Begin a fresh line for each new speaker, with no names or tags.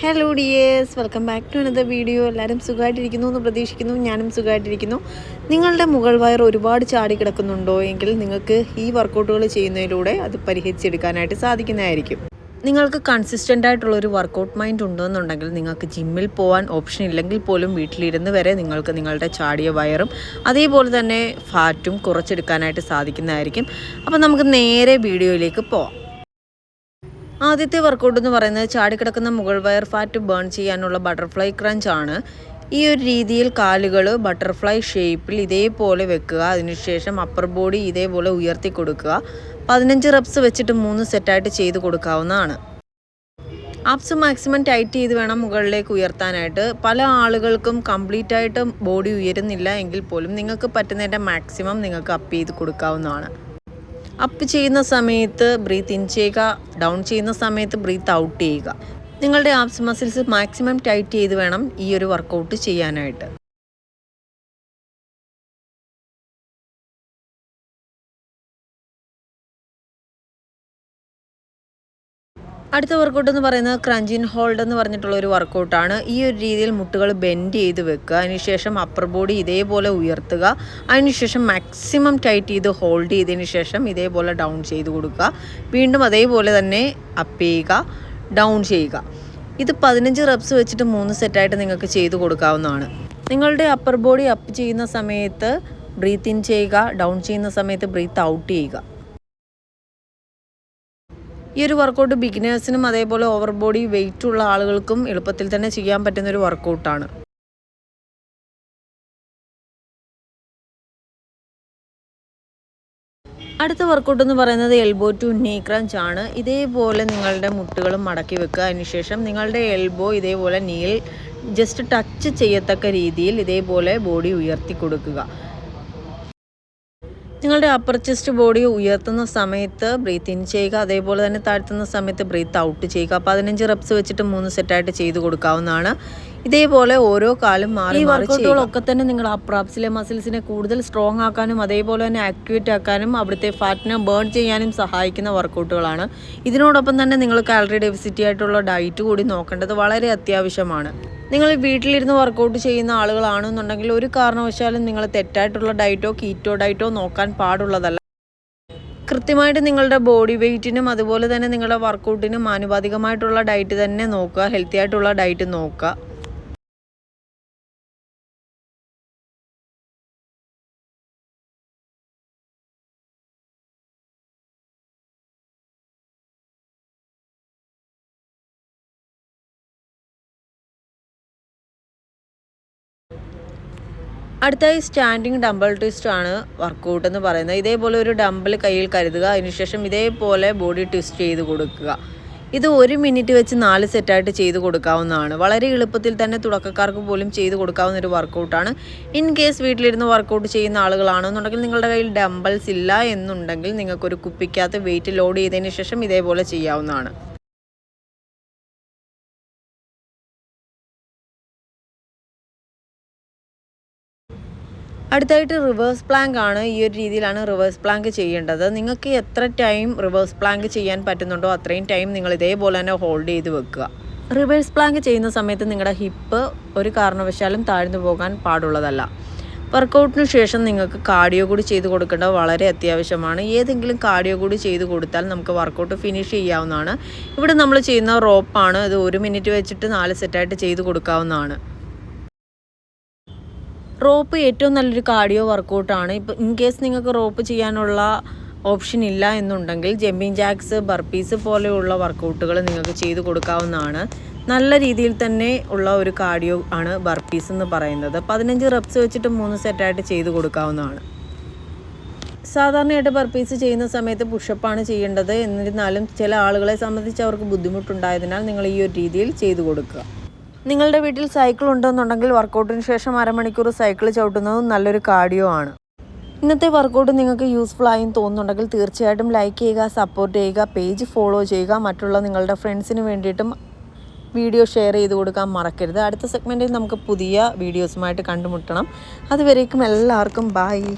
Hello dears welcome back to another video എല്ലാവരും സുഖമായിട്ടിരിക്കുന്നു എന്ന് പ്രതീക്ഷിക്കുന്നു. ഞാനും സുഖമായിട്ടിരിക്കുന്നു. നിങ്ങളുടെ മുകൾ വയർ ഒരുപാട് ചാടി കിടക്കുന്നുണ്ടോ എങ്കിൽ നിങ്ങൾക്ക് ഈ വർക്കൗട്ടുകൾ ചെയ്യുന്നതിലൂടെ അത് പരിഹരിച്ചെടുക്കാനായിട്ട് സാധിക്കുന്നതായിരിക്കും. നിങ്ങൾക്ക് കൺസിസ്റ്റന്റ് ആയിട്ടുള്ള ഒരു വർക്കൗട്ട് മൈൻഡ് ഉണ്ടെന്നുണ്ടെങ്കിൽ നിങ്ങൾക്ക് ജിമ്മിൽ പോകാൻ ഓപ്ഷൻ ഇല്ലെങ്കിൽ പോലും വീട്ടിലിരുന്ന് വരെ നിങ്ങൾക്ക് നിങ്ങളുടെ ചാടിയ വയറും അതേപോലെ തന്നെ ഫാറ്റും കുറച്ചെടുക്കാനായിട്ട് സാധിക്കുന്നതായിരിക്കും. അപ്പോൾ നമുക്ക് നേരെ വീഡിയോയിലേക്ക് പോവാം. ആദ്യത്തെ വർക്കൗട്ട് എന്ന് പറയുന്നത് ചാടിക്കിടക്കുന്ന മുകൾ വയർ ഫാറ്റ് ബേൺ ചെയ്യാനുള്ള ബട്ടർഫ്ലൈ ക്രഞ്ച് ആണ്. ഈ ഒരു രീതിയിൽ കാലുകൾ ബട്ടർഫ്ലൈ ഷേപ്പിൽ ഇതേപോലെ വെക്കുക. അതിനുശേഷം അപ്പർ ബോഡി ഇതേപോലെ ഉയർത്തി കൊടുക്കുക. പതിനഞ്ച് റബ്സ് വെച്ചിട്ട് മൂന്ന് സെറ്റായിട്ട് ചെയ്ത് കൊടുക്കാവുന്നതാണ്. ആപ്സ് മാക്സിമം ടൈറ്റ് ചെയ്ത് വേണം മുകളിലേക്ക് ഉയർത്താനായിട്ട്. പല ആളുകൾക്കും കംപ്ലീറ്റ് ആയിട്ട് ബോഡി ഉയരുന്നില്ല എങ്കിൽ പോലും നിങ്ങൾക്ക് പറ്റുന്നതിന്റെ മാക്സിമം നിങ്ങൾക്ക് അപ്പ് ചെയ്ത് കൊടുക്കാവുന്നതാണ്. അപ്പ് ചെയ്യുന്ന സമയത്ത് ബ്രീത്ത് ഇൻ ചെയ്യുക ഡൗൺ ചെയ്യുന്ന സമയത്ത് ബ്രീത്ത് ഔട്ട് ചെയ്യുക. നിങ്ങളുടെ ആപ്സ് മസിൽസ് മാക്സിമം ടൈറ്റ് ചെയ്ത് വേണം ഈ ഒരു വർക്കൗട്ട് ചെയ്യാനായിട്ട്. അടുത്ത വർക്കൗട്ട് എന്ന് പറയുന്നത് ക്രഞ്ചിൻ ഹോൾഡ് എന്ന് പറഞ്ഞിട്ടുള്ള ഒരു വർക്കൗട്ടാണ് ഈ ഒരു രീതിയിൽ മുട്ടുകൾ ബെൻഡ് ചെയ്ത് വെക്കുക. അതിനുശേഷം അപ്പർ ബോഡി ഇതേപോലെ ഉയർത്തുക. അതിനുശേഷം മാക്സിമം ടൈറ്റ് ചെയ്ത് ഹോൾഡ് ചെയ്തതിന് ശേഷം ഇതേപോലെ ഡൗൺ ചെയ്ത് കൊടുക്കുക. വീണ്ടും അതേപോലെ തന്നെ അപ്പ് ചെയ്യുക ഡൗൺ ചെയ്യുക. ഇത് പതിനഞ്ച് റബ്സ് വെച്ചിട്ട് മൂന്ന് സെറ്റായിട്ട് നിങ്ങൾക്ക് ചെയ്ത് കൊടുക്കാവുന്നതാണ്. നിങ്ങളുടെ അപ്പർ ബോഡി അപ്പ് ചെയ്യുന്ന സമയത്ത് ബ്രീത്ത് ഇൻ ചെയ്യുക ഡൗൺ ചെയ്യുന്ന സമയത്ത് ബ്രീത്ത് ഔട്ട് ചെയ്യുക. ഈ ഒരു വർക്കൗട്ട് ബിഗിനേഴ്സിനും അതേപോലെ ഓവർ ബോഡി വെയിറ്റ് ഉള്ള ആളുകൾക്കും എളുപ്പത്തിൽ തന്നെ ചെയ്യാൻ പറ്റുന്ന ഒരു വർക്കൗട്ടാണ് അടുത്ത വർക്കൗട്ട് എന്ന് പറയുന്നത് എൽബോ ടു നീ ക്രഞ്ച് ആണ്. ഇതേപോലെ നിങ്ങളുടെ മുട്ടുകൾ മടക്കി വെക്കുക. അതിനുശേഷം നിങ്ങളുടെ എൽബോ ഇതേപോലെ നീൽ ജസ്റ്റ് ടച്ച് ചെയ്യത്തക്ക രീതിയിൽ ഇതേപോലെ ബോഡി ഉയർത്തി കൊടുക്കുക. നിങ്ങളുടെ അപ്പർ ചെസ്റ്റ് ബോഡി ഉയർത്തുന്ന സമയത്ത് ബ്രീത്ത് ഇൻ ചെയ്യുക. അതേപോലെ തന്നെ താഴ്ത്തുന്ന സമയത്ത് ബ്രീത്ത് ഔട്ട് ചെയ്യുക. പതിനഞ്ച് റെപ്സ് വെച്ചിട്ട് മൂന്ന് സെറ്റായിട്ട് ചെയ്ത് കൊടുക്കാവുന്നതാണ്. ഇതേപോലെ ഓരോ കാലം മാറി വർക്കൗട്ടുകളൊക്കെ തന്നെ നിങ്ങളുടെ അപ്രാപ്സിലെ മസിൽസിനെ കൂടുതൽ സ്ട്രോങ് ആക്കാനും അതേപോലെ തന്നെ ആക്ടിവേറ്റ് ആക്കാനും അവിടുത്തെ ഫാറ്റിനെ ബേൺ ചെയ്യാനും സഹായിക്കുന്ന വർക്കൗട്ടുകളാണ് ഇതിനോടൊപ്പം തന്നെ നിങ്ങൾ കാലറി ഡെഫിസിറ്റി ആയിട്ടുള്ള ഡയറ്റ് കൂടി നോക്കേണ്ടത് വളരെ അത്യാവശ്യമാണ്. നിങ്ങൾ വീട്ടിലിരുന്ന് വർക്കൗട്ട് ചെയ്യുന്ന ആളുകളാണെന്നുണ്ടെങ്കിൽ ഒരു കാരണവശാലും നിങ്ങൾ തെറ്റായിട്ടുള്ള ഡയറ്റോ കീറ്റോ ഡയറ്റോ നോക്കാൻ പാടുള്ളതല്ല. കൃത്യമായിട്ട് നിങ്ങളുടെ ബോഡി വെയ്റ്റിനും അതുപോലെ തന്നെ നിങ്ങളുടെ വർക്കൗട്ടിനും ആനുപാതികമായിട്ടുള്ള ഡയറ്റ് തന്നെ നോക്കുക ഹെൽത്തി ആയിട്ടുള്ള ഡയറ്റ് നോക്കുക. അടുത്തായി സ്റ്റാൻഡിങ് ഡംബിൾ ട്വിസ്റ്റ് ആണ് വർക്കൗട്ട് എന്ന് പറയുന്നത്. ഇതേപോലെ ഒരു ഡംബിൾ കയ്യിൽ കരുതുക അതിനുശേഷം ഇതേപോലെ ബോഡി ട്വിസ്റ്റ് ചെയ്ത് കൊടുക്കുക. ഇത് ഒരു മിനിറ്റ് വെച്ച് നാല് സെറ്റായിട്ട് ചെയ്ത് കൊടുക്കാവുന്നതാണ്. വളരെ എളുപ്പത്തിൽ തന്നെ തുടക്കക്കാർക്ക് പോലും ചെയ്ത് കൊടുക്കാവുന്ന ഒരു വർക്കൗട്ടാണ് ഇൻ കേസ് വീട്ടിലിരുന്ന് വർക്കൗട്ട് ചെയ്യുന്ന ആളുകളാണെന്നുണ്ടെങ്കിൽ നിങ്ങളുടെ കയ്യിൽ ഡംബിൾസ് ഇല്ല എന്നുണ്ടെങ്കിൽ നിങ്ങൾക്കൊരു കുപ്പിക്കകത്ത് വെയിറ്റ് ലോഡ് ചെയ്തതിന് ശേഷം ഇതേപോലെ ചെയ്യാവുന്നതാണ്. അടുത്തായിട്ട് റിവേഴ്സ് പ്ലാങ്ക് ആണ് ഈ ഒരു രീതിയിലാണ് റിവേഴ്സ് പ്ലാങ്ക് ചെയ്യേണ്ടത്. നിങ്ങൾക്ക് എത്ര ടൈം റിവേഴ്സ് പ്ലാങ്ക് ചെയ്യാൻ പറ്റുന്നുണ്ടോ അത്രയും ടൈം നിങ്ങൾ ഇതേപോലെ തന്നെ ഹോൾഡ് ചെയ്ത് വെക്കുക. റിവേഴ്സ് പ്ലാങ്ക് ചെയ്യുന്ന സമയത്ത് നിങ്ങളുടെ ഹിപ്പ് ഒരു കാരണവശാലും താഴ്ന്നു പോകാൻ പാടുള്ളതല്ല. വർക്കൗട്ടിന് ശേഷം നിങ്ങൾക്ക് കാർഡിയോ കൂടി ചെയ്ത് കൊടുക്കേണ്ടത് വളരെ അത്യാവശ്യമാണ്. ഏതെങ്കിലും കാർഡിയോ കൂടി ചെയ്ത് കൊടുത്താൽ നമുക്ക് വർക്കൗട്ട് ഫിനിഷ് ചെയ്യാവുന്നതാണ്. ഇവിടെ നമ്മൾ ചെയ്യുന്ന റോപ്പാണ് ഇത് ഒരു മിനിറ്റ് വെച്ചിട്ട് നാല് സെറ്റായിട്ട് ചെയ്ത് കൊടുക്കാവുന്നതാണ്. റോപ്പ് ഏറ്റവും നല്ലൊരു കാർഡിയോ വർക്കൗട്ടാണ് ഇപ്പം ഇൻ കേസ് നിങ്ങൾക്ക് റോപ്പ് ചെയ്യാനുള്ള ഓപ്ഷൻ ഇല്ല എന്നുണ്ടെങ്കിൽ ജമ്പിങ് ജാക്സ് ബർപ്പീസ് പോലെയുള്ള വർക്കൗട്ടുകൾ നിങ്ങൾക്ക് ചെയ്തു കൊടുക്കാവുന്നതാണ്. നല്ല രീതിയിൽ തന്നെ ഉള്ള ഒരു കാർഡിയോ ആണ് ബർപ്പീസ് എന്ന് പറയുന്നത്. പതിനഞ്ച് റെപ്സ് വെച്ചിട്ട് മൂന്ന് സെറ്റായിട്ട് ചെയ്തു കൊടുക്കാവുന്നതാണ്. സാധാരണയായിട്ട് ബർപ്പീസ് ചെയ്യുന്ന സമയത്ത് പുഷപ്പാണ് ചെയ്യേണ്ടത്. എന്നിരുന്നാലും ചില ആളുകളെ സംബന്ധിച്ച് അവർക്ക് ബുദ്ധിമുട്ടുണ്ടായതിനാൽ നിങ്ങൾ ഈ ഒരു രീതിയിൽ ചെയ്തു കൊടുക്കുക. നിങ്ങളുടെ വീട്ടിൽ സൈക്കിൾ ഉണ്ടെന്നുണ്ടെങ്കിൽ വർക്കൗട്ടിന് ശേഷം അരമണിക്കൂർ സൈക്കിൾ ചവിട്ടുന്നതും നല്ലൊരു കാർഡിയോ ആണ്. ഇന്നത്തെ വർക്കൗട്ട് നിങ്ങൾക്ക് യൂസ്ഫുൾ ആയി തോന്നുന്നുണ്ടെങ്കിൽ തീർച്ചയായിട്ടും ലൈക്ക് ചെയ്യുക സപ്പോർട്ട് ചെയ്യുക പേജ് ഫോളോ ചെയ്യുക. മറ്റുള്ള നിങ്ങളുടെ ഫ്രണ്ട്സിന് വേണ്ടിയിട്ടും വീഡിയോ ഷെയർ ചെയ്ത് കൊടുക്കാൻ മറക്കരുത്. അടുത്ത സെഗ്മെന്റിൽ നമുക്ക് പുതിയ വീഡിയോസുമായിട്ട് കണ്ടുമുട്ടണം. അതുവരേക്കും എല്ലാവർക്കും ബായ്